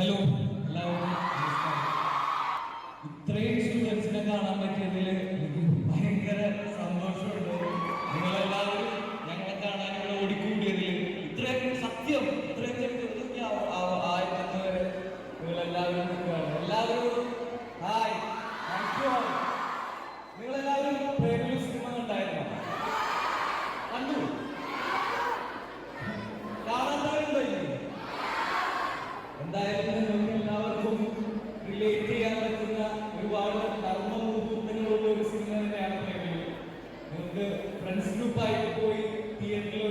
Hello എല്ലാവർക്കും നമസ്കാരം. ഇത്രയും സ്റ്റുഡൻസിനെ കാണാൻ പറ്റിയതിൽ നമുക്കൊന്ന് റിലേറ്റ് ചെയ്യാൻ പറ്റുന്ന ഒരുപാട് കർമ്മ മുഹൂർത്തങ്ങളുള്ള ഒരു സിനിമ തന്നെയാണ് പ്രേമലു നിങ്ങൾക്ക് ഫ്രണ്ട്സ് ഗ്രൂപ്പായിട്ട് പോയി തിയേറ്ററിൽ